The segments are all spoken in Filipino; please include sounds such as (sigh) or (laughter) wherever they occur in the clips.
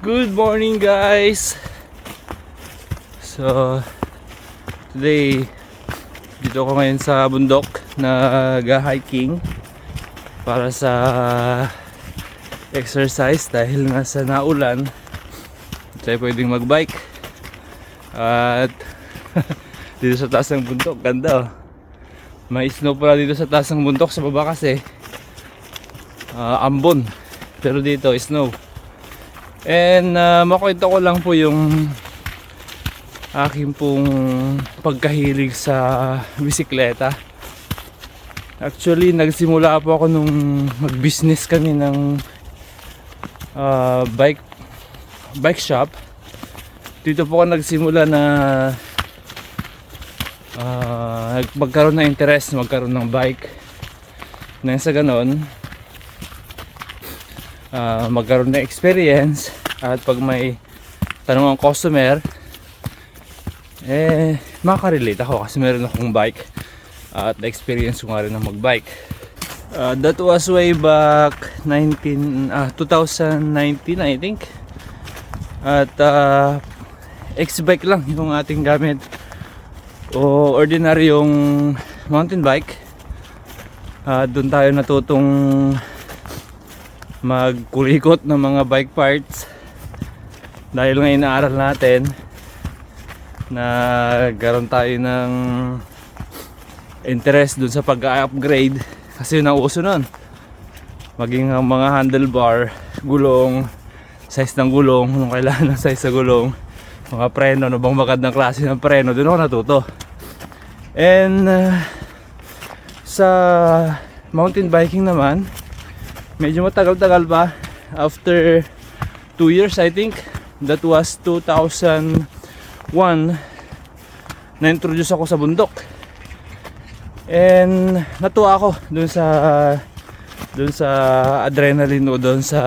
Good morning guys! So, today, dito ako ngayon sa bundok nag-hiking para sa exercise dahil nasa naulan tayo pwedeng magbike at (laughs) dito sa taas ng bundok ganda oh. may snow pala dito sa taas ng bundok sa baba kasi ah, ambon pero dito snow and uh, makwento ko lang po yung aking pong pagkahilig sa bisikleta. Actually nagsimula po ako nung mag business kami ng ah, bike bike shop. Dito po ako nagsimula na ah, magkaroon ng interest magkaroon ng bike. Nang sa ganon ah, magkaroon ng experience at pag may tanong ang customer eh makarelate ako kasi meron akong bike at na-experience ko nga rin na magbike. Ah, that was way back 19 ah 2019 I think. At ah, X-bike lang yung ating gamit. O ordinaryong mountain bike. Ah, doon tayo natutong magkulikot ng mga bike parts. Dahil nga inaaral natin na garon tayo ng interest dun sa pag-upgrade. Kasi yun ang uso nun. Maging ang mga handlebar gulong size ng gulong anong kailangan ng size sa gulong mga preno ano bang magandang klase ng preno dun ako natuto. And uh, sa mountain biking naman medyo matagal-tagal pa after 2 years I think. That was 2001 na-introduce ako sa bundok. And natuwa ako dun sa dun sa adrenaline o dun sa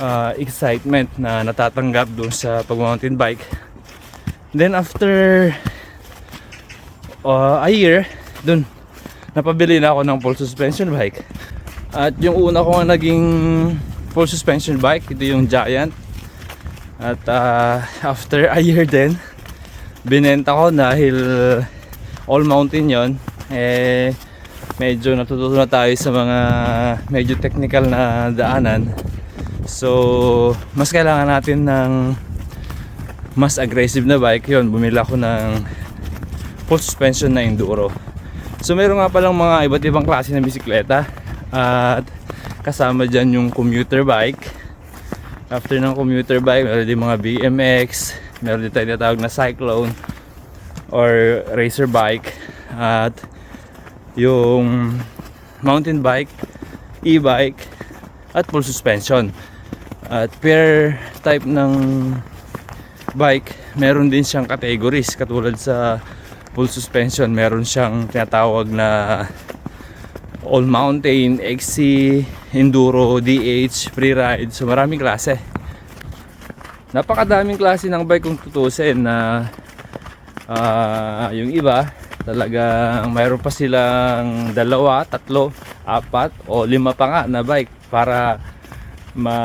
uh, excitement na natatanggap dun sa pag mountain bike. Then after uh, a year dun napabili na ako ng full suspension bike at yung una ko nga naging full suspension bike, ito yung Giant. At ah, (laughs) after a year din, binenta ko dahil all mountain yon eh medyo natututo na tayo sa mga medyo technical na daanan. So, mas kailangan natin ng mas aggressive na bike. Yun, bumili ako ng full suspension na enduro. So, meron nga palang mga iba't ibang klase ng bisikleta. At kasama dyan yung commuter bike. After ng commuter bike, meron din mga BMX, meron din tayo tinatawag na cyclone or racer bike. At yung mountain bike, e-bike, at full suspension. At per type ng bike, meron din siyang categories katulad sa full suspension, meron siyang tinatawag na all mountain, XC, enduro, DH, freeride. So maraming klase. Napakadaming klase ng bike kung tutusin na ah, yung iba talagang mayroon pa silang dalawa, tatlo, apat o lima pa nga na bike para ma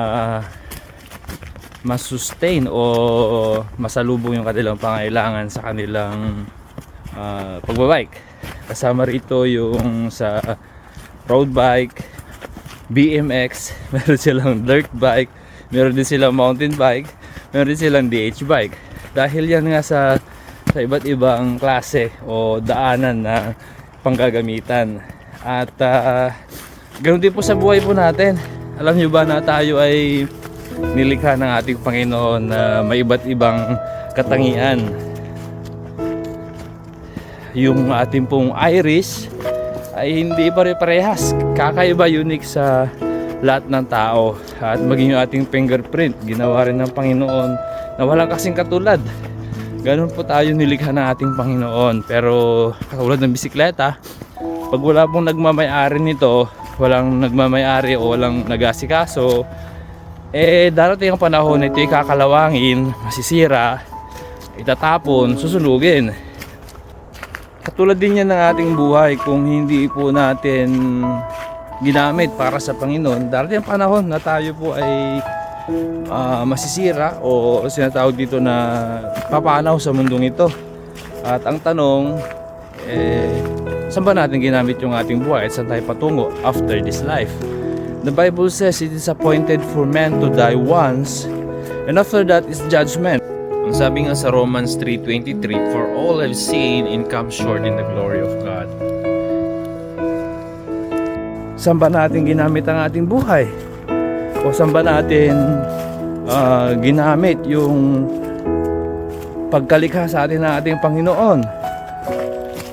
ma-sustain o masalubong yung kanilang pangailangan sa kanilang ah, pagbabike. Kasama rito yung sa road bike, BMX, (laughs) meron silang dirt bike, meron din silang mountain bike, meron din silang DH bike. Dahil yan nga sa sa iba't ibang klase o daanan na panggagamitan. At uh, ganoon din po sa buhay po natin. Alam nyo ba na tayo ay nilikha ng ating Panginoon na may iba't ibang katangian. Yung ating pong iris ay hindi pare-parehas. Kakaiba, unique sa lahat ng tao. At maging yung ating fingerprint, ginawa rin ng Panginoon na walang kasing katulad. Ganun po tayo nilikha ng ating Panginoon. Pero katulad ng bisikleta, pag wala pong nagmamayari nito, walang nagmamayari o walang nagasikaso, eh darating ang panahon na ito kakalawangin, masisira, itatapon, susunugin. Katulad din yan ng ating buhay kung hindi po natin ginamit para sa Panginoon, darating ang panahon na tayo po ay ah, masisira o sinatawag dito na papanaw sa mundong ito. At ang tanong, eh, saan ba natin ginamit yung ating buhay at saan tayo patungo after this life? The Bible says it is appointed for man to die once and after that is judgment. Sabi nga sa Romans 3.23, For all have sinned and come short in the glory of God. Saan ba natin ginamit ang ating buhay? O saan ba natin ah, ginamit yung pagkalikha sa atin ng ating Panginoon?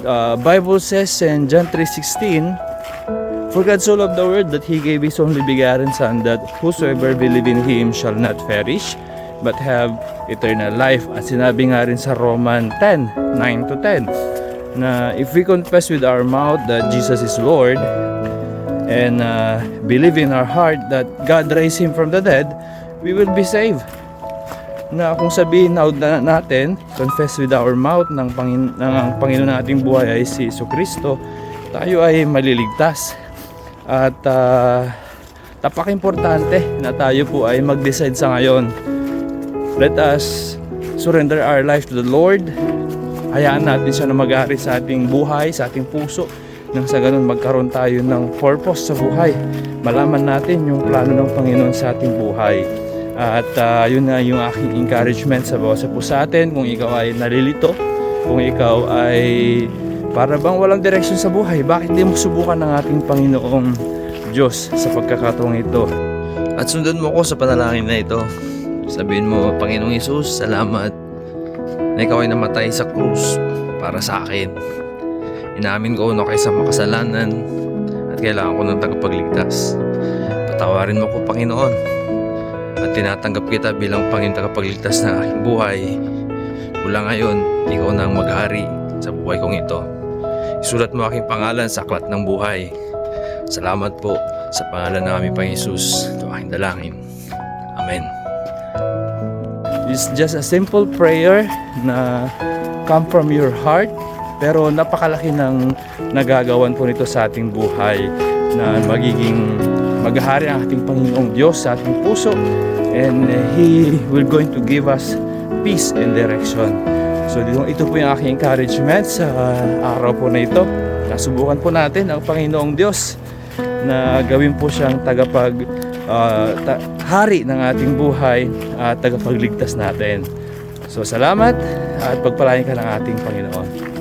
The Bible says in John 3.16 For God so loved the world that He gave His only begotten Son that whosoever believe in Him shall not perish but have eternal life. At sinabi nga rin sa Roman 10, 9 to 10 na if we confess with our mouth that Jesus is Lord and uh, believe in our heart that God raised Him from the dead, we will be saved. Na kung sabihin na na natin, confess with our mouth ng, Pangin ng ang Panginoon nating buhay ay si Iso Kristo, tayo ay maliligtas. At uh, tapak-importante na tayo po ay mag-decide sa ngayon. Let us surrender our life to the Lord. Hayaan natin siya na mag-ari sa ating buhay, sa ating puso. Nang sa ganun magkaroon tayo ng purpose sa buhay. Malaman natin yung plano ng Panginoon sa ating buhay. At ah, yun na yung aking encouragement sa bawat po sa atin. Kung ikaw ay nalilito, kung ikaw ay para bang walang direksyon sa buhay, bakit di mo subukan ng ating Panginoong Diyos sa pagkakataong ito? At sundan mo ko sa panalangin na ito. Sabihin mo, Panginoong Isus, salamat na ikaw ay namatay sa krus para sa akin. Inamin ko na kayo sa makasalanan at kailangan ko ng tagapagligtas. Patawarin mo ko, Panginoon. At tinatanggap kita bilang Panginoon tagapagligtas ng aking buhay. Mula ngayon, ikaw na ang maghari sa buhay kong ito. Isulat mo aking pangalan sa aklat ng buhay. Salamat po sa pangalan ng aming Panginoon Jesus. Ito aking dalangin. Amen. It's just a simple prayer na come from your heart pero napakalaki ng nagagawan po nito sa ating buhay na magiging maghahari ang ating Panginoong Diyos sa ating puso and He will going to give us peace and direction. So ito po yung aking encouragement sa araw po na ito. Nasubukan po natin ang Panginoong Diyos na gawin po siyang tagapag ta- hari ng ating buhay at tagapagligtas natin. So salamat at pagpalain ka ng ating Panginoon.